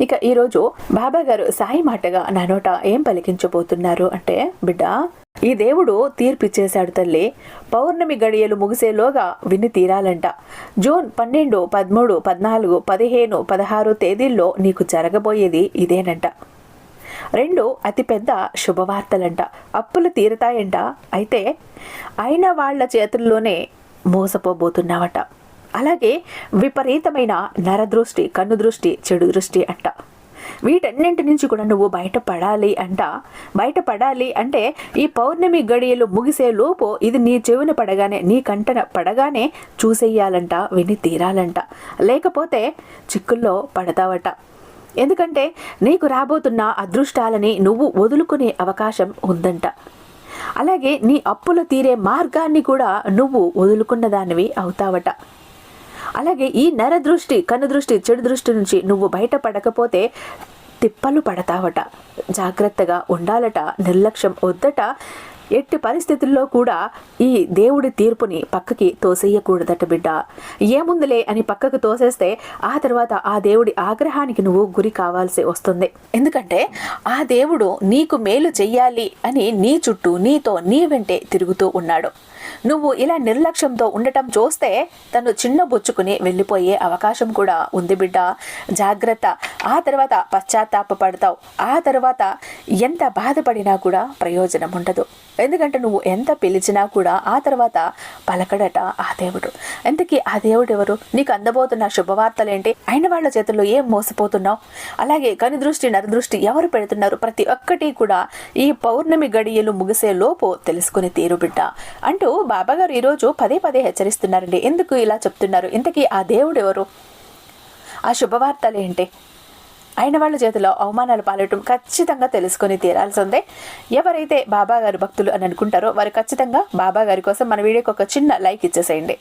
ఇక ఈరోజు బాబా గారు సాయి మాటగా నా నోట ఏం పలికించబోతున్నారు అంటే బిడ్డ ఈ దేవుడు తీర్పిచ్చేశాడు తల్లి. పౌర్ణమి గడియలు ముగిసేలోగా విని తీరాలంట. జూన్ పన్నెండు పదమూడు పద్నాలుగు పదిహేను పదహారు తేదీల్లో నీకు జరగబోయేది ఇదేనంట. రెండు అతిపెద్ద శుభవార్తలంట. అప్పులు తీరతాయంట. అయితే అయిన వాళ్ళ చేతుల్లోనే మోసపోబోతున్నావట. అలాగే విపరీతమైన నరదృష్టి కన్ను దృష్టి చెడు దృష్టి అంట. వీటన్నింటి నుంచి కూడా నువ్వు బయటపడాలి అంట. బయటపడాలి అంటే ఈ పౌర్ణమి గడియలు ముగిసే లోపు ఇది నీ చెవిన పడగానే నీ కంటన పడగానే చూసేయాలంట విని తీరాలంట. లేకపోతే చిక్కుల్లో పడతావట. ఎందుకంటే నీకు రాబోతున్న అదృష్టాలని నువ్వు వదులుకునే అవకాశం ఉందంట. అలాగే నీ అప్పులు తీరే మార్గాన్ని కూడా నువ్వు వదులుకున్న దానివి అవుతావట. అలాగే ఈ నర దృష్టి కన్ను దృష్టి చెడు దృష్టి నుంచి నువ్వు బయటపడకపోతే తిప్పలు పడతావట. జాగ్రత్తగా ఉండాలట. నిర్లక్ష్యం వద్దట. ఎట్టి పరిస్థితుల్లో కూడా ఈ దేవుడి తీర్పుని పక్కకి తోసేయకూడదట బిడ్డ. ఏముందిలే అని పక్కకు తోసేస్తే ఆ తర్వాత ఆ దేవుడి ఆగ్రహానికి నువ్వు గురి కావాల్సి వస్తుంది. ఎందుకంటే ఆ దేవుడు నీకు మేలు చెయ్యాలి అని నీ చుట్టూ నీతో నీ వెంటే తిరుగుతూ ఉన్నాడు. నువ్వు ఇలా నిర్లక్ష్యంతో ఉండటం చూస్తే తను చిన్న బొచ్చుకుని వెళ్ళిపోయే అవకాశం కూడా ఉంది బిడ్డ. జాగ్రత్త. ఆ తర్వాత పశ్చాత్తాప పడతావు ఆ తర్వాత ఎంత బాధపడినా కూడా ప్రయోజనం ఉండదు. ఎందుకంటే నువ్వు ఎంత పిలిచినా కూడా ఆ తర్వాత పలకడట ఆ దేవుడు. ఎంతకీ ఆ దేవుడు ఎవరు? నీకు అందబోతున్న శుభవార్తలేంటి? అయిన వాళ్ళ చేతుల్లో ఏం మోసపోతున్నావు? అలాగే కని దృష్టి నరదృష్టి ఎవరు పెడుతున్నారు? ప్రతి ఒక్కటి కూడా ఈ పౌర్ణమి గడియలు ముగిసే లోపు తెలుసుకుని తీరు బిడ్డ. అంటూ బాబాగారు ఈరోజు పదే పదే హెచ్చరిస్తున్నారండి. ఎందుకు ఇలా చెప్తున్నారు? ఇంతకీ ఆ దేవుడు ఎవరు? ఆ శుభవార్తలేంటి అయిన వాళ్ళ చేతిలో అవమానాలు పాలటం ఖచ్చితంగా తెలుసుకొని తీరాల్సిందే. ఎవరైతే బాబా గారు భక్తులు అని అనుకుంటారో వారు ఖచ్చితంగా బాబా గారి కోసం మన వీడియోకి ఒక చిన్న లైక్ ఇచ్చేసేయండి.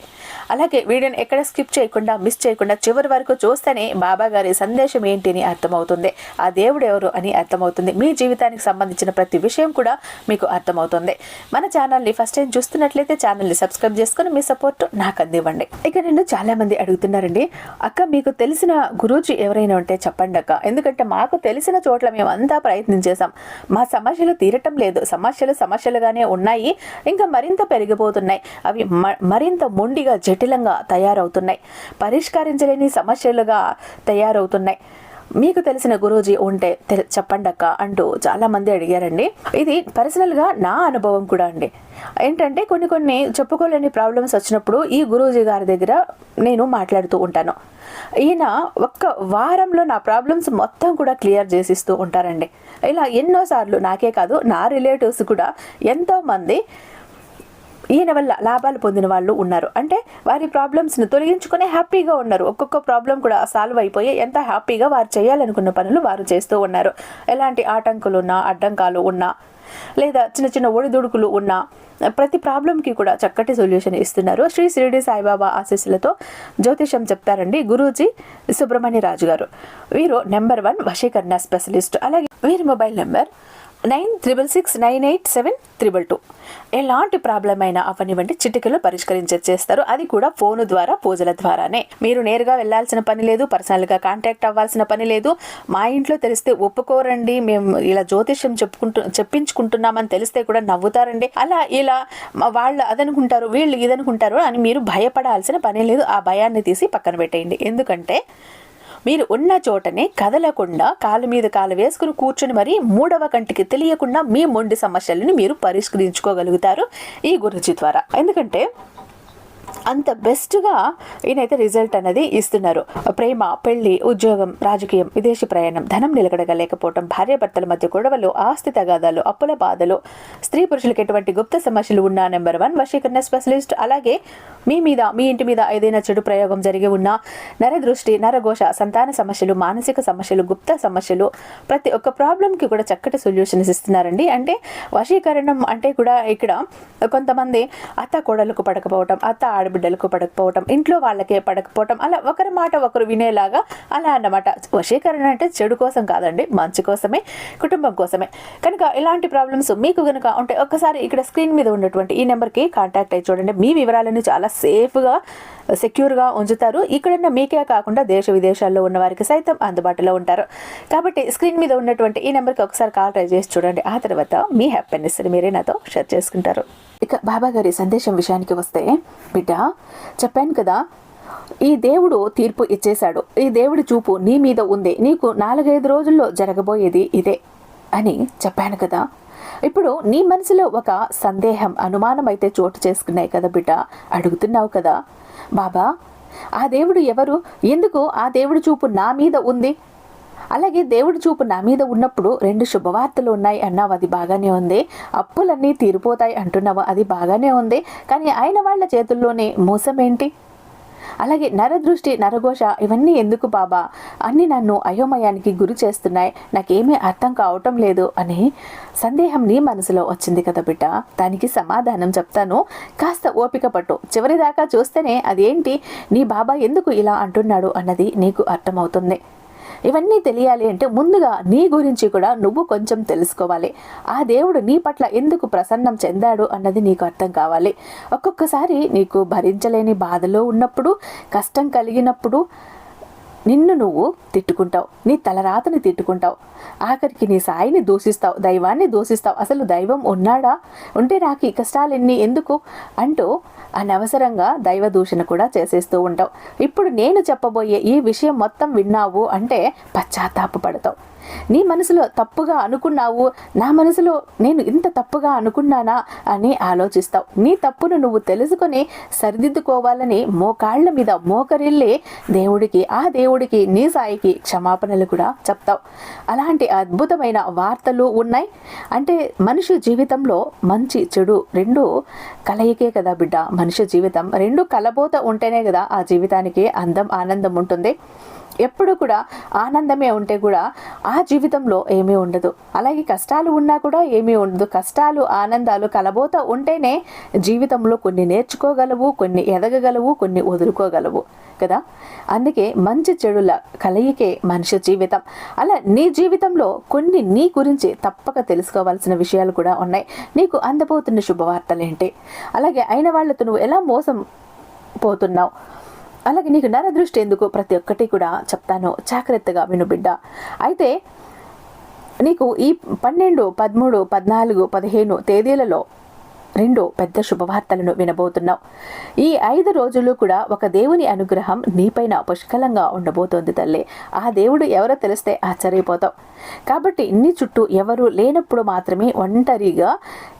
అలాగే వీడియోని ఎక్కడ స్కిప్ చేయకుండా మిస్ చేయకుండా చివరి వరకు చూస్తేనే బాబా గారి సందేశం ఏంటి అని అర్థమవుతుంది. ఆ దేవుడు ఎవరు అని అర్థమవుతుంది. మీ జీవితానికి సంబంధించిన ప్రతి విషయం కూడా మీకు అర్థమవుతుంది. మన ఛానల్ని ఫస్ట్ టైం చూస్తున్నట్లయితే ఛానల్ని సబ్స్క్రైబ్ చేసుకుని మీ సపోర్ట్ నాకు అందివ్వండి. ఇక నేను చాలామంది అడుగుతున్నారండి అక్క మీకు తెలిసిన గురూజీ ఎవరైనా ఉంటే చెప్పండి అక్క ఎందుకంటే మాకు తెలిసిన చోట్ల మేమంతా ప్రయత్నం చేసాం మా సమస్యలు తీరటం లేదు. సమస్యలు సమస్యలుగానే ఉన్నాయి. ఇంకా మరింత పెరిగిపోతున్నాయి. అవి మరింత మొండిగా జటిలంగా తయారవుతున్నాయి. పరిష్కరించలేని సమస్యలుగా తయారవుతున్నాయి. మీకు తెలిసిన గురూజీ ఉంటే చెప్పండి అక్క అంటూ చాలా మంది అడిగారండి. ఇది పర్సనల్గా నా అనుభవం కూడా అండి. ఏంటంటే కొన్ని కొన్ని చెప్పుకోలేని ప్రాబ్లమ్స్ వచ్చినప్పుడు ఈ గురూజీ గారి దగ్గర నేను మాట్లాడుతూ ఉంటాను. ఈయన ఒక్క వారంలో నా ప్రాబ్లమ్స్ మొత్తం కూడా క్లియర్ చేసిస్తూ ఉంటారండి. ఇలా ఎన్నోసార్లు నాకే కాదు నా రిలేటివ్స్ కూడా ఎంతోమంది ఈయన వల్ల లాభాలు పొందిన వాళ్ళు ఉన్నారు. అంటే వారి ప్రాబ్లమ్స్ను తొలగించుకునే హ్యాపీగా ఉన్నారు. ఒక్కొక్క ప్రాబ్లం కూడా సాల్వ్ అయిపోయి ఎంత హ్యాపీగా వారు చేయాలనుకున్న పనులు వారు చేస్తూ ఉన్నారు. ఎలాంటి ఆటంకులు ఉన్నా అడ్డంకాలు ఉన్నా లేదా చిన్న చిన్న ఒడిదుడుకులు ఉన్నా ప్రతి ప్రాబ్లంకి కూడా చక్కటి సొల్యూషన్ ఇస్తున్నారు. శ్రీ షిరిడి సాయిబాబా ఆశీస్సులతో జ్యోతిషం చెప్తారండి గురూజీ సుబ్రహ్మణ్య రాజు గారు. వీరు నెంబర్ వన్ వశీకరణ స్పెషలిస్ట్ అలాగే వీరి mobile number nine triple six nine eight seven triple two. ఎలాంటి ప్రాబ్లం అయినా అవనివ్వండి చిటికలో పరిష్కరించే చేస్తారు అది కూడా ఫోన్ ద్వారా పూజల ద్వారానే. మీరు నేరుగా వెళ్ళాల్సిన పని లేదు పర్సనల్గా కాంటాక్ట్ అవ్వాల్సిన పని లేదు. మా ఇంట్లో తెలిస్తే ఒప్పుకోరండి. మేము ఇలా జ్యోతిష్యం చెప్పుకుంటూ చెప్పించుకుంటున్నామని తెలిస్తే కూడా నవ్వుతారండి. అలా ఇలా వాళ్ళు అదనుకుంటారు వీళ్ళు ఇదనుకుంటారు అని మీరు భయపడాల్సిన పని లేదు. ఆ భయాన్ని తీసి పక్కన పెట్టేయండి. ఎందుకంటే మీరు ఉన్న చోటనే కదలకుండా కాలు మీద కాలు వేసుకుని కూర్చుని మరి మూడవ కంటికి తెలియకుండా మీ మొండి సమస్యలను మీరు పరిష్కరించుకోగలుగుతారు ఈ గురించి ద్వారా. ఎందుకంటే అంత బెస్ట్గా ఈయనైతే రిజల్ట్ అనేది ఇస్తున్నారు. ప్రేమ పెళ్ళి ఉద్యోగం రాజకీయం విదేశీ ప్రయాణం ధనం నిలకడగలేకపోవటం భార్యాభర్తల మధ్య గొడవలు ఆస్తి తగాదాలు అప్పుల బాధలు స్త్రీ పురుషులకు ఎటువంటి గుప్త సమస్యలు ఉన్న నెంబర్ వన్ వశీకరణ స్పెషలిస్ట్. అలాగే మీ మీద మీ ఇంటి మీద ఏదైనా చెడు ప్రయోగం జరిగి ఉన్నా నరదృష్టి నరఘోష సంతాన సమస్యలు మానసిక సమస్యలు గుప్త సమస్యలు ప్రతి ఒక్క ప్రాబ్లంకి కూడా చక్కటి సొల్యూషన్స్ ఇస్తున్నారండి. అంటే వశీకరణం అంటే కూడా ఇక్కడ కొంతమంది అత్త కోడలకు పడకపోవటం అత్త ఆడ బిడ్డలకు పడకపోవటం ఇంట్లో వాళ్ళకే పడకపోవటం అలా ఒకరి మాట ఒకరు వినేలాగా అలా అన్నమాట. వశీకరణ అంటే చెడు కోసం కాదండి మంచి కోసమే కుటుంబం కోసమే. కనుక ఇలాంటి ప్రాబ్లమ్స్ మీకు కనుక ఉంటే ఒక్కసారి ఇక్కడ స్క్రీన్ మీద ఉన్నటువంటి ఈ నెంబర్కి కాంటాక్ట్ అయ్యి చూడండి. మీ వివరాలను చాలా సేఫ్గా సెక్యూర్గా ఉంచుతారు. ఇక్కడున్న మీకే కాకుండా దేశ విదేశాల్లో ఉన్న వారికి సైతం అందుబాటులో ఉంటారు. కాబట్టి స్క్రీన్ మీద ఉన్నటువంటి ఈ నెంబర్కి ఒకసారి కాల్ ట్రై చేసి చూడండి. ఆ తర్వాత మీ హ్యాపీనెస్ మీరే నాతో షేర్ చేసుకుంటారు. ఇక బాబా గారి సందేశం విషయానికి వస్తే బిడ్డ చెప్పాను కదా ఈ దేవుడు తీర్పు ఇచ్చేశాడు. ఈ దేవుడి చూపు నీ మీద ఉంది. నీకు నాలుగైదు రోజుల్లో జరగబోయేది ఇదే అని చెప్పాను కదా. ఇప్పుడు నీ మనసులో ఒక సందేహం అనుమానం అయితే చోటు చేసుకున్నాయి కదా బిడ్డ. అడుగుతున్నావు కదా. బాబా ఆ దేవుడు ఎవరు? ఎందుకు ఆ దేవుడి చూపు నా మీద ఉంది? అలాగే దేవుడి చూపు నా మీద ఉన్నప్పుడు రెండు శుభవార్తలు ఉన్నాయి అన్నావు. అది బాగానే ఉంది. అప్పులన్నీ తీరిపోతాయి అంటున్నావు. అది బాగానే ఉంది. కానీ ఆయన వాళ్ళ చేతుల్లోనే మోసం ఏంటి అలాగే నరదృష్టి నరఘోష ఇవన్నీ ఎందుకు బాబా? అన్ని నన్ను అయోమయానికి గురి చేస్తున్నాయి. నాకేమీ అర్థం కావటం లేదు అని సందేహం నీ మనసులో వచ్చింది కదా బిడ్డ? దానికి సమాధానం చెప్తాను. కాస్త ఓపిక పట్టు. చివరిదాకా చూస్తేనే అదేంటి? నీ బాబా ఎందుకు ఇలా అంటున్నాడు అన్నది నీకు అర్థమవుతుంది. ఇవన్నీ తెలియాలి అంటే ముందుగా నీ గురించి కూడా నువ్వు కొంచెం తెలుసుకోవాలి. ఆ దేవుడు నీ పట్ల ఎందుకు ప్రసన్నం చెందాడు అన్నది నీకు అర్థం కావాలి. ఒక్కొక్కసారి నీకు భరించలేని బాధలో ఉన్నప్పుడు కష్టం కలిగినప్పుడు నిన్ను నువ్వు తిట్టుకుంటావు. నీ తలరాతని తిట్టుకుంటావు. ఆఖరికి నీ సాయిని దూషిస్తావు. దైవాన్ని దూషిస్తావు. అసలు దైవం ఉన్నాడా? ఉంటే నాకు ఈ కష్టాలెన్ని ఎందుకు? అంటూ అనవసరంగా దైవ దూషణ కూడా చేసేస్తూ ఉంటావు. ఇప్పుడు నేను చెప్పబోయే ఈ విషయం మొత్తం విన్నావు అంటే పశ్చాత్తాప పడతావు నీ మనసులో తప్పుగా అనుకున్నావు నా మనసులో నేను ఇంత తప్పుగా అనుకున్నానా అని ఆలోచిస్తావు. నీ తప్పును నువ్వు తెలుసుకొని సరిదిద్దుకోవాలని మోకాళ్ళ మీద మోకరిల్లి దేవుడికి ఆ దేవుడికి నీ సాయికి క్షమాపణలు కూడా చెప్తావు. అలాంటి అద్భుతమైన వార్తలు ఉన్నాయి. అంటే మనిషి జీవితంలో మంచి చెడు రెండు కలయికే కదా బిడ్డ. మనిషి జీవితం రెండు కలబోత ఉంటేనే కదా ఆ జీవితానికి అందం ఆనందం ఉంటుంది. ఎప్పుడు కూడా ఆనందమే ఉంటే కూడా ఆ జీవితంలో ఏమీ ఉండదు. అలాగే కష్టాలు ఉన్నా కూడా ఏమీ ఉండదు. కష్టాలు ఆనందాలు కలబోత ఉంటేనే జీవితంలో కొన్ని నేర్చుకోగలవు కొన్ని ఎదగగలవు కొన్ని వదులుకోగలవు కదా? అందుకే మంచి చెడుల కలయికే మనిషి జీవితం. అలా నీ జీవితంలో కొన్ని నీ గురించి తప్పక తెలుసుకోవాల్సిన విషయాలు కూడా ఉన్నాయి. నీకు అందబోతున్న శుభవార్తలేంటి? అలాగే అయిన వాళ్ళతో నువ్వు ఎలా మోసం పోతున్నావు? అలాగే నీకు నరదృష్టి ఎందుకు? ప్రతి ఒక్కటి కూడా చెప్తాను. జాగ్రత్తగా విను బిడ్డ. అయితే నీకు ఈ పన్నెండు పదమూడు పద్నాలుగు పదిహేను తేదీలలో రెండు పెద్ద శుభవార్తలను వినబోతున్నావు ఈ ఐదు రోజులు కూడా ఒక దేవుని అనుగ్రహం నీపైన పుష్కలంగా ఉండబోతోంది తల్లి. ఆ దేవుడు ఎవరో తెలిస్తే ఆశ్చర్యపోతావు కాబట్టి నీ చుట్టూ ఎవరు లేనప్పుడు మాత్రమే ఒంటరిగా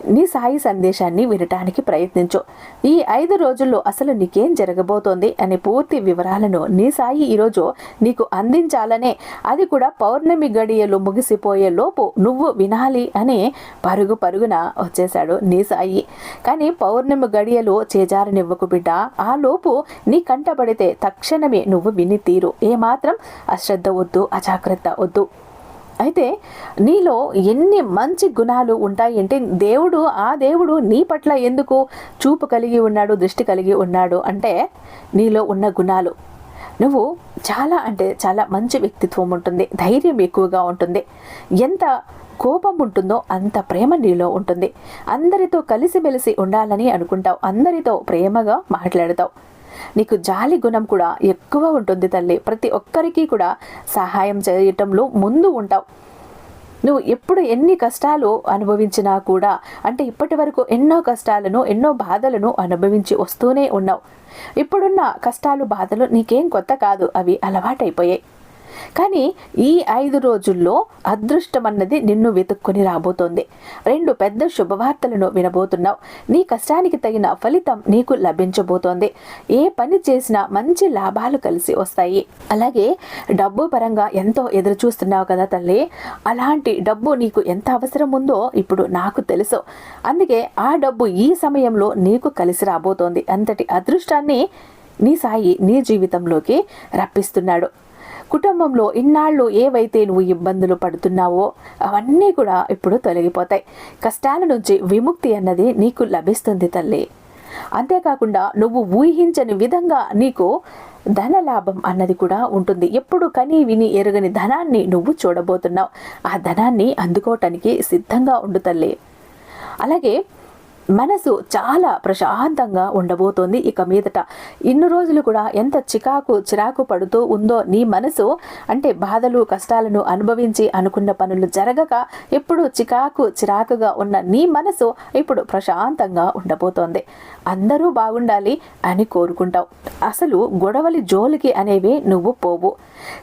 నీ సాయి సందేశాన్ని వినటానికి ప్రయత్నించు. ఈ ఐదు రోజుల్లో అసలు నీకేం జరగబోతోంది అనే పూర్తి వివరాలను నీ సాయి ఈరోజు నీకు అందించాలనే అది కూడా పౌర్ణమి గడియలు ముగిసిపోయే లోపు నువ్వు వినాలి అని పరుగు పరుగున వచ్చేశాడు నీ సాయి. కానీ పౌర్ణమి గడియలు చేజారనివ్వకు బిడ్డ. ఆ లోపు నీ కంటబడితే తక్షణమే నువ్వు విని తీరు. ఏమాత్రం అశ్రద్ధ వద్దు అజాగ్రత్త వద్దు. అయితే నీలో ఎన్ని మంచి గుణాలు ఉంటాయంటే దేవుడు ఆ దేవుడు నీ పట్ల ఎందుకు చూపు కలిగి ఉన్నాడు దృష్టి కలిగి ఉన్నాడు అంటే నీలో ఉన్న గుణాలు. నువ్వు చాలా అంటే చాలా మంచి వ్యక్తిత్వం ఉంటుంది ధైర్యం ఎక్కువగా ఉంటుంది. ఎంత కోపం ఉంటుందో అంత ప్రేమ నీలో ఉంటుంది. అందరితో కలిసిమెలిసి ఉండాలని అనుకుంటావు. అందరితో ప్రేమగా మాట్లాడతావు. నీకు జాలి గుణం కూడా ఎక్కువ ఉంటుంది తల్లి. ప్రతి ఒక్కరికి కూడా సహాయం చేయటంలో ముందు ఉంటావు. నువ్వు ఎప్పుడు ఎన్ని కష్టాలు అనుభవించినా కూడా అంటే ఇప్పటి వరకు ఎన్నో కష్టాలను ఎన్నో బాధలను అనుభవించి వస్తూనే ఉన్నావు. ఇప్పుడున్న కష్టాలు బాధలు నీకేం కొత్త కాదు. అవి అలవాటైపోయాయి. కానీ ఈ ఐదు రోజుల్లో అదృష్టం అన్నది నిన్ను వెతుక్కొని రాబోతోంది. రెండు పెద్ద శుభవార్తలను వినబోతున్నావు. నీ కష్టానికి తగిన ఫలితం నీకు లభించబోతోంది. ఏ పని చేసినా మంచి లాభాలు కలిసి వస్తాయి. అలాగే డబ్బు పరంగా ఎంతో ఎదురు చూస్తున్నావు కదా తల్లి. అలాంటి డబ్బు నీకు ఎంత అవసరం ఉందో ఇప్పుడు నాకు తెలుసు. అందుకే ఆ డబ్బు ఈ సమయంలో నీకు కలిసి రాబోతోంది. అంతటి అదృష్టాన్ని నీ సాయి నీ జీవితంలోకి రప్పిస్తున్నాడు. కుటుంబంలో ఇన్నాళ్ళు ఏవైతే నువ్వు ఇబ్బందులు పడుతున్నావో అవన్నీ కూడా ఇప్పుడు తొలగిపోతాయి. కష్టాల నుంచి విముక్తి అన్నది నీకు లభిస్తుంది తల్లి. అంతేకాకుండా నువ్వు ఊహించని విధంగా నీకు ధన లాభం అన్నది కూడా ఉంటుంది. ఎప్పుడు కని విని ఎరుగని ధనాన్ని నువ్వు చూడబోతున్నావు. ఆ ధనాన్ని అందుకోవటానికి సిద్ధంగా ఉండు తల్లి. అలాగే మనసు చాలా ప్రశాంతంగా ఉండబోతోంది. ఇక మీదట ఇన్ని రోజులు కూడా ఎంత చికాకు చిరాకు పడుతూ ఉందో నీ మనసు అంటే బాధలు కష్టాలను అనుభవించి అనుకున్న పనులు జరగక ఎప్పుడు చికాకు చిరాకుగా ఉన్న నీ మనసు ఇప్పుడు ప్రశాంతంగా ఉండబోతోంది. అందరూ బాగుండాలి అని కోరుకుంటావు. అసలు గొడవలి జోలికి అనేవి నువ్వు పోవు.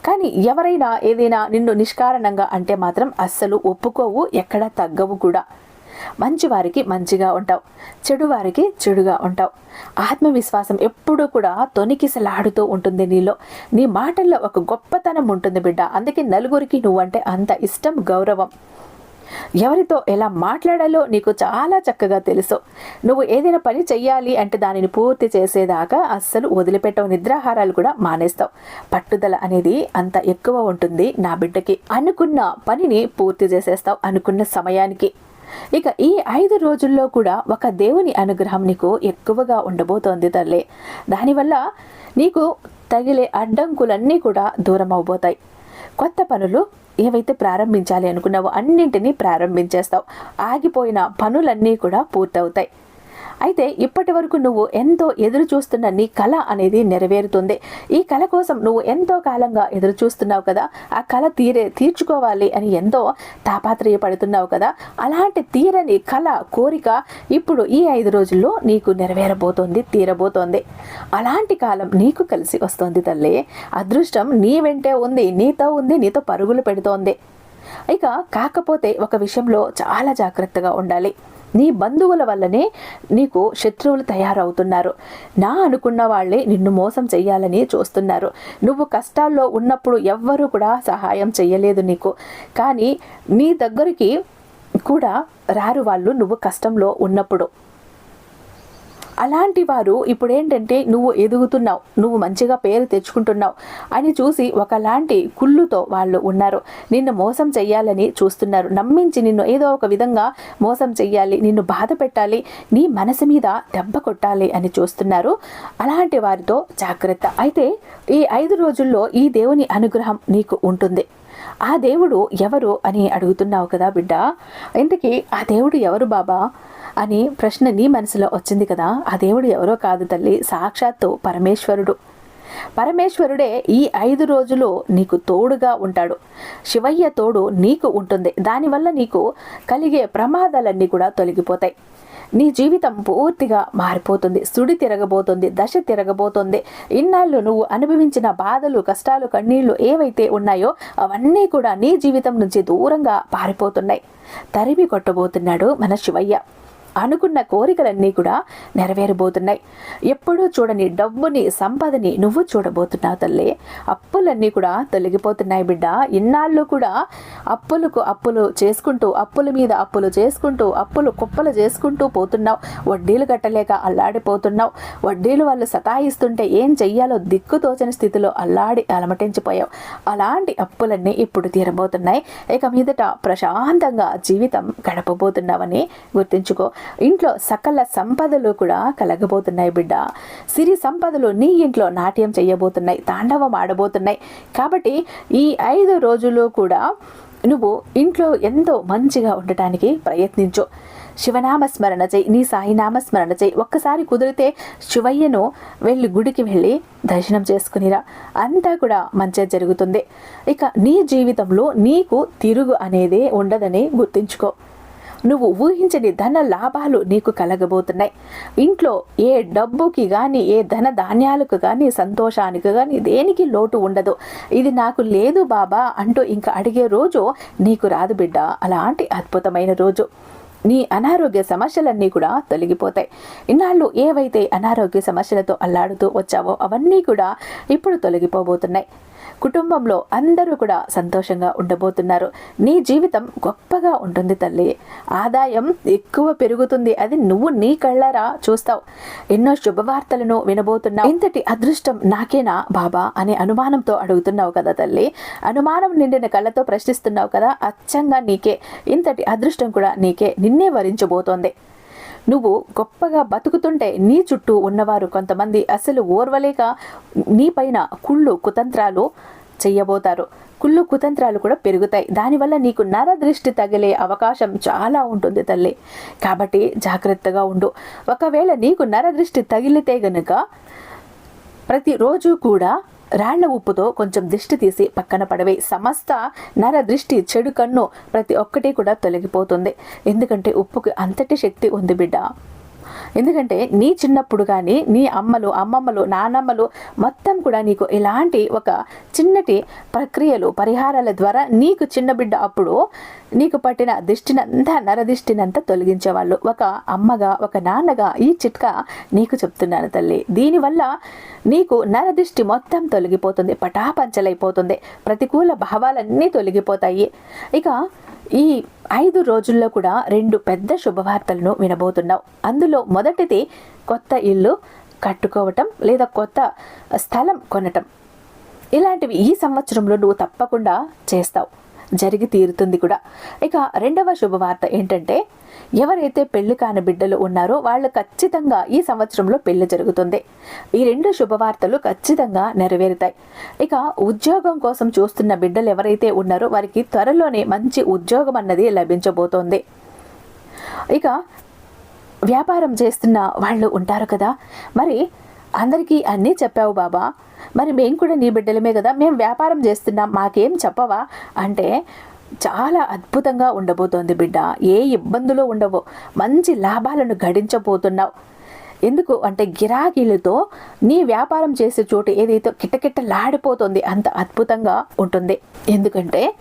కానీ ఎవరైనా ఏదైనా నిన్ను నిష్కారణంగా అంటే మాత్రం అస్సలు ఒప్పుకోవు ఎక్కడ తగ్గవు కూడా. మంచివారికి మంచిగా ఉంటావు. చెడువారికి చెడుగా ఉంటావు. ఆత్మవిశ్వాసం ఎప్పుడూ కూడా తొనికిసలాడుతూ ఉంటుంది నీలో. నీ మాటల్లో ఒక గొప్పతనం ఉంటుంది బిడ్డ. అందుకే నలుగురికి నువ్వంటే అంత ఇష్టం గౌరవం. ఎవరితో ఎలా మాట్లాడాలో నీకు చాలా చక్కగా తెలుసు. నువ్వు ఏదైనా పని చెయ్యాలి అంటే దానిని పూర్తి చేసేదాకా అస్సలు వదిలిపెట్టవు. నిద్రాహారాలు కూడా మానేస్తావు. పట్టుదల అనేది అంత ఎక్కువ ఉంటుంది నా బిడ్డకి. అనుకున్న పనిని పూర్తి చేసేస్తావు. అనుకున్న సమయానికి. ఇక ఈ ఐదు రోజుల్లో కూడా ఒక దేవుని అనుగ్రహం నీకు ఎక్కువగా ఉండబోతోంది తల్లి. దానివల్ల నీకు తగిలే అడ్డంకులన్నీ కూడా దూరం అవబోతాయి. కొత్త పనులు ఏవైతే ప్రారంభించాలి అనుకున్నావో అన్నింటినీ ప్రారంభించేస్తావు. ఆగిపోయిన పనులన్నీ కూడా పూర్తవుతాయి. అయితే ఇప్పటి వరకు నువ్వు ఎంతో ఎదురు చూస్తున్న నీ కళ అనేది నెరవేరుతుంది. ఈ కళ కోసం నువ్వు ఎంతో కాలంగా ఎదురు చూస్తున్నావు కదా. ఆ కళ తీరే తీర్చుకోవాలి అని ఎంతో తాపాత్రయపడుతున్నావు కదా. అలాంటి తీరని కళ కోరిక ఇప్పుడు ఈ ఐదు రోజుల్లో నీకు నెరవేరబోతోంది తీరబోతోంది. అలాంటి కాలం నీకు కలిసి వస్తుంది తల్లి. అదృష్టం నీ వెంటే ఉంది నీతో ఉంది నీతో పరుగులు పెడుతోంది. ఇక కాకపోతే ఒక విషయంలో చాలా జాగ్రత్తగా ఉండాలి. నీ బంధువుల వల్లనే నీకు శత్రువులు తయారవుతున్నారు. నా అనుకున్న వాళ్ళే నిన్ను మోసం చేయాలని చూస్తున్నారు. నువ్వు కష్టాల్లో ఉన్నప్పుడు ఎవ్వరూ కూడా సహాయం చేయలేదు నీకు. కానీ నీ దగ్గరికి కూడా రారు వాళ్ళు నువ్వు కష్టంలో ఉన్నప్పుడు. అలాంటి వారు ఇప్పుడు ఏంటంటే నువ్వు ఎదుగుతున్నావు నువ్వు మంచిగా పేరు తెచ్చుకుంటున్నావు అని చూసి ఒకలాంటి కుళ్ళుతో వాళ్ళు ఉన్నారు. నిన్ను మోసం చెయ్యాలని చూస్తున్నారు. నమ్మించి నిన్ను ఏదో ఒక విధంగా మోసం చెయ్యాలి నిన్ను బాధ పెట్టాలి నీ మనసు మీద దెబ్బ కొట్టాలి అని చూస్తున్నారు. అలాంటి వారితో జాగ్రత్త. అయితే ఈ ఐదు రోజుల్లో ఈ దేవుని అనుగ్రహం నీకు ఉంటుంది. ఆ దేవుడు ఎవరు అని అడుగుతున్నావు కదా బిడ్డ? ఇంతకీ ఆ దేవుడు ఎవరు బాబా? అని ప్రశ్న నీ మనసులో వచ్చింది కదా ఆ దేవుడు ఎవరో కాదు తల్లి సాక్షాత్తు పరమేశ్వరుడు. పరమేశ్వరుడే ఈ ఐదు రోజులు నీకు తోడుగా ఉంటాడు. శివయ్య తోడు నీకు ఉంటుంది. దానివల్ల నీకు కలిగే ప్రమాదాలన్నీ కూడా తొలగిపోతాయి. నీ జీవితం పూర్తిగా మారిపోతుంది సుడి తిరగబోతుంది దశ తిరగబోతుంది. ఇన్నాళ్ళు నువ్వు అనుభవించిన బాధలు కష్టాలు కన్నీళ్ళు ఏవైతే ఉన్నాయో అవన్నీ కూడా నీ జీవితం నుంచి దూరంగా పారిపోతున్నాయి. తరిమి కొట్టబోతున్నాడు మన శివయ్య. అనుకున్న కోరికలన్నీ కూడా నెరవేరబోతున్నాయి. ఎప్పుడూ చూడని డబ్బుని సంపదని నువ్వు చూడబోతున్నావు తల్లి. అప్పులన్నీ కూడా తొలగిపోతున్నాయి బిడ్డ. ఇన్నాళ్ళు కూడా అప్పులకు అప్పులు చేసుకుంటూ అప్పుల మీద అప్పులు చేసుకుంటూ అప్పులు కుప్పలు చేసుకుంటూ పోతున్నావు. వడ్డీలు కట్టలేక అల్లాడిపోతున్నావు. వడ్డీలు వాళ్ళు సతాయిస్తుంటే ఏం చెయ్యాలో దిక్కుతోచని స్థితిలో అల్లాడి అలమటించిపోయావు. అలాంటి అప్పులన్నీ ఇప్పుడు తీరబోతున్నాయి. ఇక మీదట ప్రశాంతంగా జీవితం గడపబోతున్నావని గుర్తుంచుకో. ఇంట్లో సకల సంపదలు కూడా కలగబోతున్నాయి బిడ్డ. సిరి సంపదలు నీ ఇంట్లో నాట్యం చేయబోతున్నాయి తాండవం ఆడబోతున్నాయి. కాబట్టి ఈ ఐదు రోజులు కూడా నువ్వు ఇంట్లో ఎంతో మంచిగా ఉండటానికి ప్రయత్నించు. శివనామ స్మరణ చేయి నీ సాయినామ స్మరణ చేయి. ఒక్కసారి కుదిరితే శివయ్యను వెళ్ళి గుడికి వెళ్ళి దర్శనం చేసుకునిరా. అంతా కూడా మంచిగా జరుగుతుంది. ఇక నీ జీవితంలో నీకు తిరుగు అనేది ఉండదని గుర్తుంచుకో. నువ్వు ఊహించని ధన లాభాలు నీకు కలగబోతున్నాయి. ఇంట్లో ఏ డబ్బుకి కానీ ఏ ధన ధాన్యాలకు కానీ సంతోషానికి కానీ దేనికి లోటు ఉండదు. ఇది నాకు లేదు బాబా అంటూ ఇంకా అడిగే రోజు నీకు రాదు బిడ్డ. అలాంటి అద్భుతమైన రోజు. నీ అనారోగ్య సమస్యలన్నీ కూడా తొలగిపోతాయి. ఇన్నాళ్ళు ఏవైతే అనారోగ్య సమస్యలతో అల్లాడుతూ వచ్చావో అవన్నీ కూడా ఇప్పుడు తొలగిపోబోతున్నాయి. కుటుంబంలో అందరూ కూడా సంతోషంగా ఉండబోతున్నారు. నీ జీవితం గొప్పగా ఉంటుంది తల్లి. ఆదాయం ఎక్కువ పెరుగుతుంది. అది నువ్వు నీ కళ్ళరా చూస్తావు. ఎన్నో శుభవార్తలను వినబోతున్నావు. ఇంతటి అదృష్టం నాకేనా బాబా అనే అనుమానంతో అడుగుతున్నావు కదా తల్లి. అనుమానం నిండిన కళ్ళతో ప్రశ్నిస్తున్నావు కదా. అచ్చంగా నీకే. ఇంతటి అదృష్టం కూడా నీకే. నిన్నే వరించబోతోంది. నువ్వు గొప్పగా బతుకుతుంటే నీ చుట్టూ ఉన్నవారు కొంతమంది అసలు ఓర్వలేక నీపైన కుళ్ళు కుతంత్రాలు చెయ్యబోతారు కుళ్ళు కుతంత్రాలు కూడా పెరుగుతాయి. దానివల్ల నీకు నర దృష్టి తగిలే అవకాశం చాలా ఉంటుంది తల్లి. కాబట్టి జాగ్రత్తగా ఉండు. ఒకవేళ నీకు నర దృష్టి తగిలితే గనుక ప్రతిరోజు కూడా రాళ్ళ ఉప్పుతో కొంచెం దిష్టి తీసి పక్కన పడవే. సమస్త నర దృష్టి చెడు కన్ను ప్రతి ఒక్కటి కూడా తొలగిపోతుంది. ఎందుకంటే ఉప్పుకి అంతటి శక్తి ఉంది బిడ్డ. ఎందుకంటే నీ చిన్నప్పుడు కానీ నీ అమ్మలు అమ్మమ్మలు నానమ్మలు మొత్తం కూడా నీకు ఇలాంటి ఒక చిన్నటి ప్రక్రియలు పరిహారాల ద్వారా నీకు చిన్న బిడ్డ అప్పుడు నీకు పట్టిన దిష్టినంతా నరదిష్టినంతా తొలగించేవాళ్ళు. ఒక అమ్మగా ఒక నాన్నగా ఈ చిట్కా నీకు చెప్తున్నాను తల్లి. దీనివల్ల నీకు నరదిష్టి మొత్తం తొలగిపోతుంది పటాపంచలైపోతుంది ప్రతికూల భావాలన్నీ తొలగిపోతాయి. ఇక ఈ ఐదు రోజుల్లో కూడా రెండు పెద్ద శుభవార్తలను వినబోతున్నావు అందులో మొదటిది కొత్త ఇల్లు కట్టుకోవటం లేదా కొత్త స్థలం కొనటం. ఇలాంటివి ఈ సంవత్సరంలో నువ్వు తప్పకుండా చేస్తావు. జరిగి తీరుతుంది కూడా. ఇక రెండవ శుభవార్త ఏంటంటే ఎవరైతే పెళ్ళి కాని బిడ్డలు ఉన్నారో వాళ్ళు ఖచ్చితంగా ఈ సంవత్సరంలో పెళ్ళి జరుగుతుంది. ఈ రెండు శుభవార్తలు ఖచ్చితంగా నెరవేరుతాయి. ఇక ఉద్యోగం కోసం చూస్తున్న బిడ్డలు ఎవరైతే ఉన్నారో వారికి త్వరలోనే మంచి ఉద్యోగం అన్నది లభించబోతోంది. ఇక వ్యాపారం చేస్తున్న వాళ్ళు ఉంటారు కదా మరి అందరికీ అన్నీ చెప్పావు బాబా. మరి మేము కూడా నీ బిడ్డలమే కదా మేము వ్యాపారం చేస్తున్నాం మాకేం చెప్పవా? అంటే చాలా అద్భుతంగా ఉండబోతోంది బిడ్డ. ఏ ఇబ్బందులు ఉండవు మంచి లాభాలను గడించబోతున్నావు. ఎందుకు అంటే గిరాకీలతో నీ వ్యాపారం చేసే చోటు ఏదైతే కిటకిటలాడిపోతుంది అంత అద్భుతంగా ఉంటుంది. ఎందుకంటే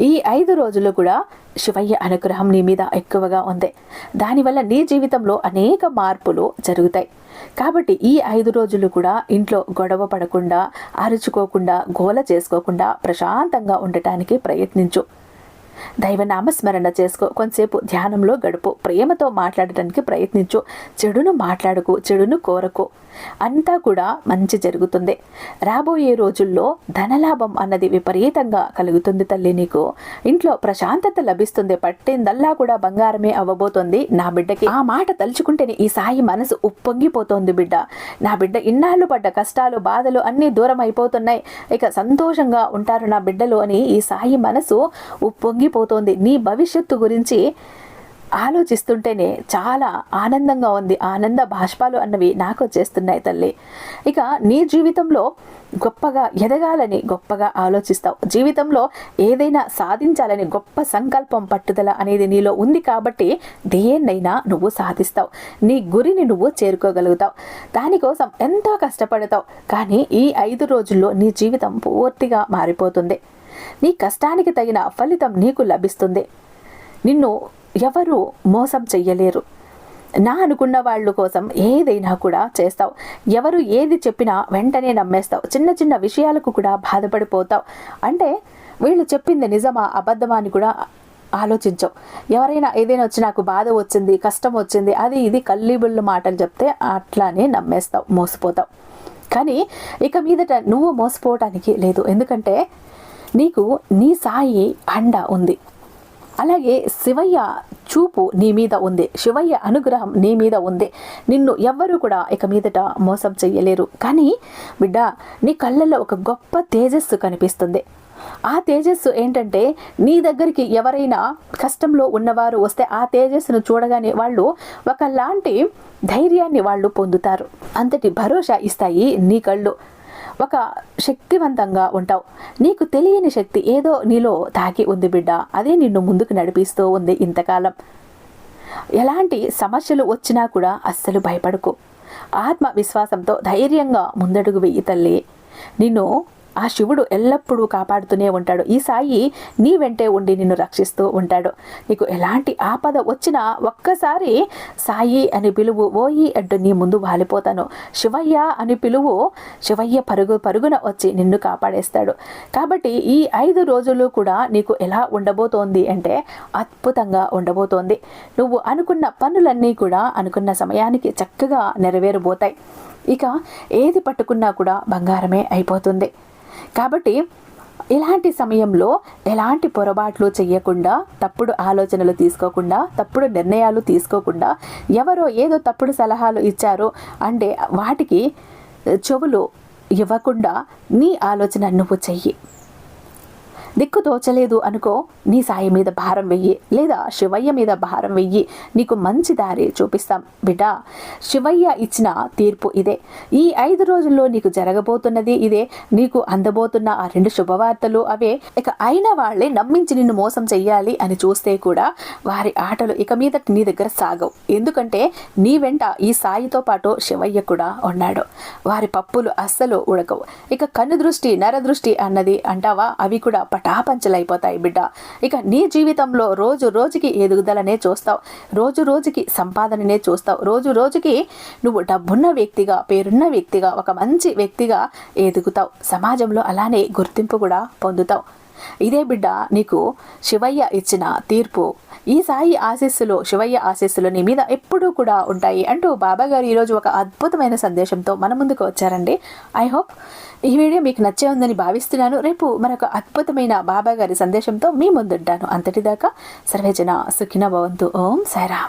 ఈ ఐదు రోజులు కూడా శివయ్య అనుగ్రహం నీ మీద ఎక్కువగా ఉంది. దానివల్ల నీ జీవితంలో అనేక మార్పులు జరుగుతాయి. కాబట్టి ఈ ఐదు రోజులు కూడా ఇంట్లో గొడవ పడకుండా అరుచుకోకుండా గోల చేసుకోకుండా ప్రశాంతంగా ఉండటానికి ప్రయత్నించు. దైవనామస్మరణ చేసుకో. కొంతసేపు ధ్యానంలో గడుపు. ప్రేమతో మాట్లాడటానికి ప్రయత్నించు. చెడును మాట్లాడుకు. చెడును కోరకు. అంతా కూడా మంచి జరుగుతుంది. రాబోయే రోజుల్లో ధనలాభం అన్నది విపరీతంగా కలుగుతుంది తల్లి నీకు. ఇంట్లో ప్రశాంతత లభిస్తుంది. పట్టిందల్లా కూడా బంగారమే అవ్వబోతోంది నా బిడ్డకి. ఆ మాట తలుచుకుంటేనే ఈ సాయి మనసు ఉప్పొంగిపోతోంది బిడ్డ. నా బిడ్డ ఇన్నాళ్ళు పడ్డ కష్టాలు బాధలు అన్నీ దూరం అయిపోతున్నాయి ఇక సంతోషంగా ఉంటారు నా బిడ్డలు అని ఈ సాయి మనసు ఉప్పొంగిపోతోంది నీ భవిష్యత్తు గురించి ఆలోచిస్తుంటేనే చాలా ఆనందంగా ఉంది. ఆనంద భాష్పాలు అన్నవి నాకు వచ్చేస్తున్నాయి తల్లి. ఇక నీ జీవితంలో గొప్పగా ఎదగాలని గొప్పగా ఆలోచిస్తావు. జీవితంలో ఏదైనా సాధించాలని గొప్ప సంకల్పం పట్టుదల అనేది నీలో ఉంది కాబట్టి దేన్నైనా నువ్వు సాధిస్తావు. నీ గురిని నువ్వు చేరుకోగలుగుతావు. దానికోసం ఎంతో కష్టపడతావు. కానీ ఈ ఐదు రోజుల్లో నీ జీవితం పూర్తిగా మారిపోతుంది. నీ కష్టానికి తగిన ఫలితం నీకు లభిస్తుంది. నిన్ను ఎవరు మోసం చెయ్యలేరు. నా అనుకున్న వాళ్ళ కోసం ఏదైనా కూడా చేస్తావు. ఎవరు ఏది చెప్పినా వెంటనే నమ్మేస్తావు. చిన్న చిన్న విషయాలకు కూడా బాధపడిపోతావు. అంటే వీళ్ళు చెప్పింది నిజమా అబద్ధమా అని కూడా ఆలోచించవు. ఎవరైనా ఏదైనా వచ్చి నాకు బాధ వచ్చింది కష్టం వచ్చింది అది ఇది కల్లీబుళ్ళు మాటలు చెప్తే అట్లానే నమ్మేస్తావు మోసపోతావు. కానీ ఇక మీదట నువ్వు మోసపోవటానికి లేదు. ఎందుకంటే నీకు నీ సాయి అండ ఉంది. అలాగే శివయ్య చూపు నీ మీద ఉంది. శివయ్య అనుగ్రహం నీ మీద ఉంది. నిన్ను ఎవ్వరూ కూడా ఇక మీదట మోసం చెయ్యలేరు. కానీ బిడ్డ నీ కళ్ళల్లో ఒక గొప్ప తేజస్సు కనిపిస్తుంది. ఆ తేజస్సు ఏంటంటే నీ దగ్గరికి ఎవరైనా కష్టంలో ఉన్నవారు వస్తే ఆ తేజస్సును చూడగానే వాళ్ళు ఒకలాంటి ధైర్యాన్ని వాళ్ళు పొందుతారు. అంతటి భరోసా ఇస్తాయి నీ కళ్ళు. ఒక శక్తివంతంగా ఉంటావు. నీకు తెలియని శక్తి ఏదో నీలో తాకి ఉంది బిడ్డ. అదే నిన్ను ముందుకు నడిపిస్తూ ఉంది ఇంతకాలం. ఎలాంటి సమస్యలు వచ్చినా కూడా అస్సలు భయపడకు. ఆత్మవిశ్వాసంతో ధైర్యంగా ముందడుగు వెయ్యి తల్లి. నిన్ను ఆ శివుడు ఎల్లప్పుడూ కాపాడుతూనే ఉంటాడు. ఈ సాయి నీ వెంటే ఉండి నిన్ను రక్షిస్తూ ఉంటాడు. నీకు ఎలాంటి ఆపద వచ్చినా ఒక్కసారి సాయి అని పిలువు ఓయి అడ్డు నీ ముందు వాలిపోతాను. శివయ్య అని పిలువు శివయ్య పరుగు పరుగున వచ్చి నిన్ను కాపాడేస్తాడు. కాబట్టి ఈ ఐదు రోజులు కూడా నీకు ఎలా ఉండబోతోంది అంటే అద్భుతంగా ఉండబోతోంది. నువ్వు అనుకున్న పనులన్నీ కూడా అనుకున్న సమయానికి చక్కగా నెరవేరబోతాయి. ఇక ఏది పట్టుకున్నా కూడా బంగారమే అయిపోతుంది. కాబట్టి ఇలాంటి సమయంలో ఎలాంటి పొరపాట్లు చేయకుండా తప్పుడు ఆలోచనలు తీసుకోకుండా తప్పుడు నిర్ణయాలు తీసుకోకుండా ఎవరో ఏదో తప్పుడు సలహాలు ఇచ్చారు అంటే వాటికి చెవులు ఇవ్వకుండా నీ ఆలోచన నువ్వు చెయ్యి. దిక్కు తోచలేదు అనుకో నీ సాయి మీద భారం వెయ్యి లేదా శివయ్య మీద భారం వెయ్యి. నీకు మంచి దారి చూపిస్తాం బిడ్డ శివయ్య ఇచ్చిన తీర్పు ఇదే. ఈ ఐదు రోజుల్లో నీకు జరగబోతున్నది ఇదే. నీకు అందబోతున్న ఆ రెండు శుభవార్తలు అవే. ఇక అయిన వాళ్ళే నమ్మించి నిన్ను మోసం చెయ్యాలి అని చూస్తే కూడా వారి ఆటలు ఇక మీద నీ దగ్గర సాగవు. ఎందుకంటే నీ వెంట ఈ సాయితో పాటు శివయ్య కూడా ఉన్నాడు. వారి పప్పులు అస్సలు ఉడకవు. ఇక కన్ను దృష్టి నర దృష్టి అన్నది అంటావా? అవి కూడా పటాపంచలైపోతాయి బిడ్డ. ఇక నీ జీవితంలో రోజు రోజుకి ఎదుగుదలనే చూస్తావు. రోజు రోజుకి సంపాదననే చూస్తావు. రోజు రోజుకి నువ్వు డబ్బున్న వ్యక్తిగా పేరున్న వ్యక్తిగా ఒక మంచి వ్యక్తిగా ఎదుగుతావు. సమాజంలో అలానే గుర్తింపు కూడా పొందుతావు. ఇదే బిడ్డ నీకు శివయ్య ఇచ్చిన తీర్పు. ఈ సాయి ఆశీస్సులు శివయ్య ఆశీస్సులు నీ మీద ఎప్పుడూ కూడా ఉంటాయి అంటూ బాబా గారు ఈరోజు ఒక అద్భుతమైన సందేశంతో మన ముందుకు వచ్చారండి. ఐ హోప్ ఈ వీడియో మీకు నచ్చే ఉందని భావిస్తున్నాను. రేపు మరొక అద్భుతమైన బాబా గారి సందేశంతో మీ ముందుంటాను. అంతటిదాకా సర్వేజన సుఖిన భవంతు. ఓం సాయిరామ్.